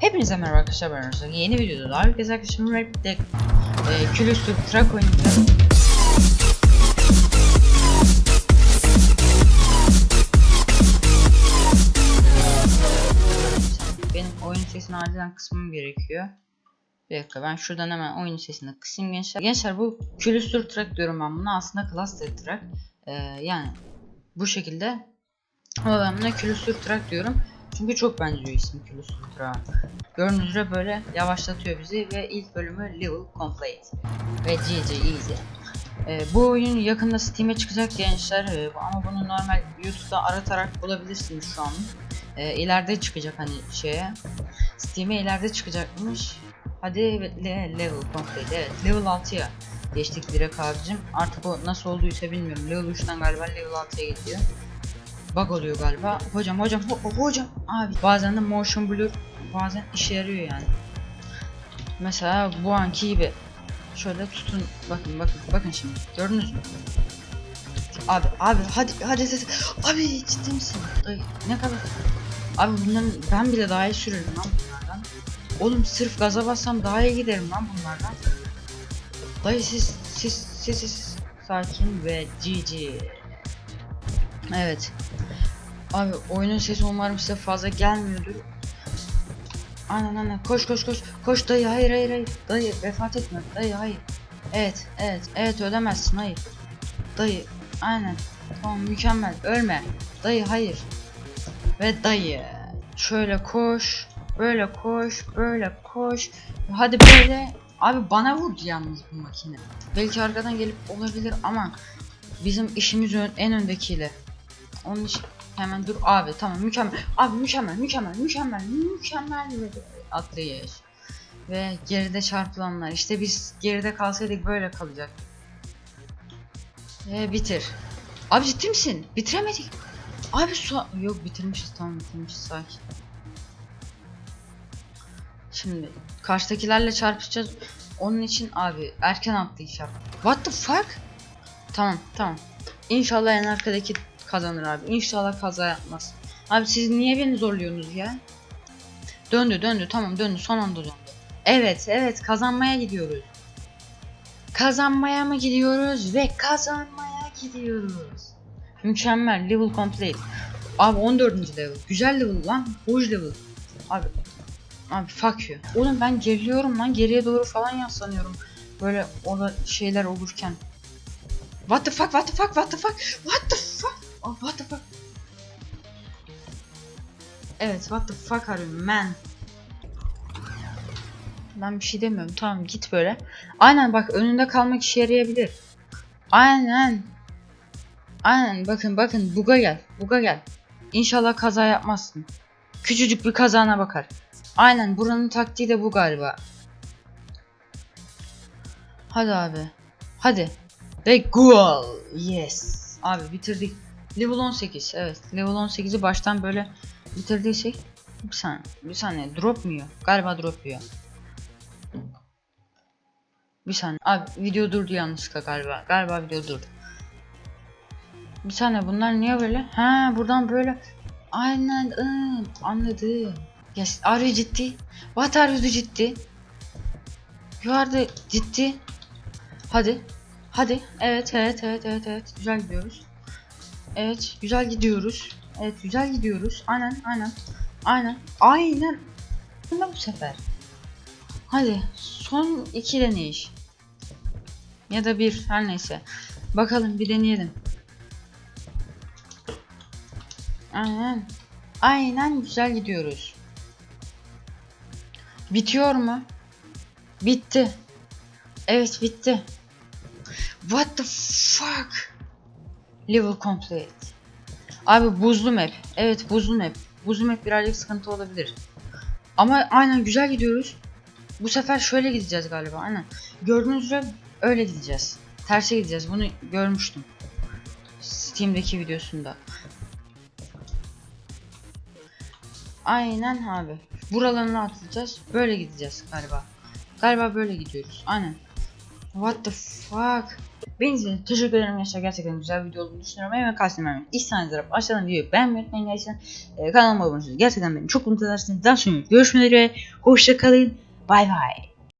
Hepinize merhaba arkadaşlar ben Arzu. Yeni videoda daha bir kez arkadaşımın Rapid'de e, külüstür trak oynayacağım. Benim oyun sesini acilen kısmam gerekiyor. Bir dakika ben şuradan hemen oyun sesini kısayım gençler. Gençler bu külüstür trak diyorum ben buna aslında cluster trak. E, yani bu şekilde ama ben buna külüstür trak diyorum. Çünkü çok benziyor isim külüstür trak. Gördüğünüz üzere böyle yavaşlatıyor bizi ve ilk bölümü level complete. Ve GG easy. Ee, bu oyun yakında Steam'e çıkacak gençler Ee, ama bunu normal YouTube'da aratarak bulabilirsiniz şu an. Ee, ileride çıkacak hani şeye. Steam'e ileride çıkacakmış. Hadi le level complete. Evet level 6'ya geçtik direkt abicim. Artık o nasıl olduysa bilmiyorum. Level 3'ten galiba level 6'ya gidiyor. Bug oluyor galiba. Hocam hocam ho- hocam abi bazen de motion blur bazen işe yarıyor yani. Mesela bu anki gibi. Şöyle tutun bakın bakın bakın şimdi gördünüz mü? Abi abi hadi hadi hadi. Abi ciddi misin? Dayı ne kadar? Abi bunların ben bile daha iyi sürerim lan bunlardan. Oğlum sırf gaza bassam daha iyi giderim lan bunlardan. Dayı siz siz siz, siz sakin ve GG. Evet. Abi oyunun sesi umarım size fazla gelmiyordur. Aynen aynen. Koş koş koş. Koş dayı hayır hayır hayır. Dayı vefat etme. Dayı hayır. Evet evet evet ölemezsin hayır. Dayı aynen. Tamam mükemmel. Ölme. Dayı hayır. Ve dayı şöyle koş böyle koş böyle koş. Hadi böyle. Abi bana vurdu yalnız bu makine. Belki arkadan gelip olabilir ama Bizim işimiz en öndekiyle. Onun için Hemen dur. Abi tamam mükemmel. Abi mükemmel mükemmel mükemmel mükemmel atlayış ve geride çarpılanlar. İşte biz geride kalsaydık böyle kalacak. Ve bitir. Abi ciddi misin? Bitiremedik. Abi su yok bitirmişiz. Tamam bitirmişiz. Sakin. Şimdi karşıdakilerle çarpışacağız. Onun için abi erken yap what the fuck? Tamam tamam. İnşallah en arkadaki kazanır abi. İnşallah kaza yapmaz. Abi siz niye beni zorluyorsunuz ya? Döndü döndü tamam döndü son anda döndü. Evet evet kazanmaya gidiyoruz. Kazanmaya mı gidiyoruz ve kazanmaya gidiyoruz. Mükemmel level complete. Abi 14. level. Güzel level lan. Hoş level. Abi Abi fuck you. Oğlum ben geriliyorum lan. Geriye doğru falan yaslanıyorum. Böyle orada şeyler olurken. What the fuck? What the fuck? What the fuck? What the fuck? Oh, what the fuck? Evet, what the fuck are you man? Ben bir şey demiyorum. Tamam git böyle. Aynen bak önünde kalmak işe yarayabilir. Aynen. Aynen bakın bakın buga gel. Buga gel. İnşallah kaza yapmazsın. Küçücük bir kazana bakar. Aynen buranın taktiği de bu galiba. Hadi abi. Hadi. Ve goal. Yes. Abi bitirdik. Level 18. Evet. Level 18'i baştan böyle bitirdiysek bir saniye. Bir saniye. Drop mu? Galiba drop yiyor. Bir saniye. Abi video durdu yanlışlıkla galiba. Galiba video durdu. Bir saniye bunlar niye böyle? Ha buradan böyle. Aynen ıı, anladım. Yes, are you ciddi? What are you ciddi? You are the ciddi. Hadi. Hadi. Evet, evet, evet, evet, evet. Güzel gidiyoruz. Evet, güzel gidiyoruz. Evet, güzel gidiyoruz. Aynen, aynen. Aynen. Aynen. Ne bu sefer? Hadi. Son iki deneyiş. Ya da bir. Her neyse. Bakalım bir deneyelim. Aynen. Aynen güzel gidiyoruz. Bitiyor mu? Bitti. Evet bitti. What the fuck? Level complete. Abi buzlu map. Evet buzlu map. Buzlu map birazcık sıkıntı olabilir. Ama aynen güzel gidiyoruz. Bu sefer şöyle gideceğiz galiba aynen. Gördüğünüz üzere öyle gideceğiz. Terse gideceğiz. Bunu görmüştüm. Steam'deki videosunda. Aynen abi. Buralarını atlayacağız. Böyle gideceğiz galiba. Galiba böyle gidiyoruz. Aynen. What the fuck? Benim için teşekkür ederim gençler. Gerçekten güzel video olduğunu düşünüyorum. Hemen kalsın saniye taraf aşağıdan videoyu beğenmeyi unutmayın gençler. Ee, kanalıma abone olun. Gerçekten beni çok mutlu edersiniz. Daha sonra görüşmeleri. Hoşça kalın. Bay bay.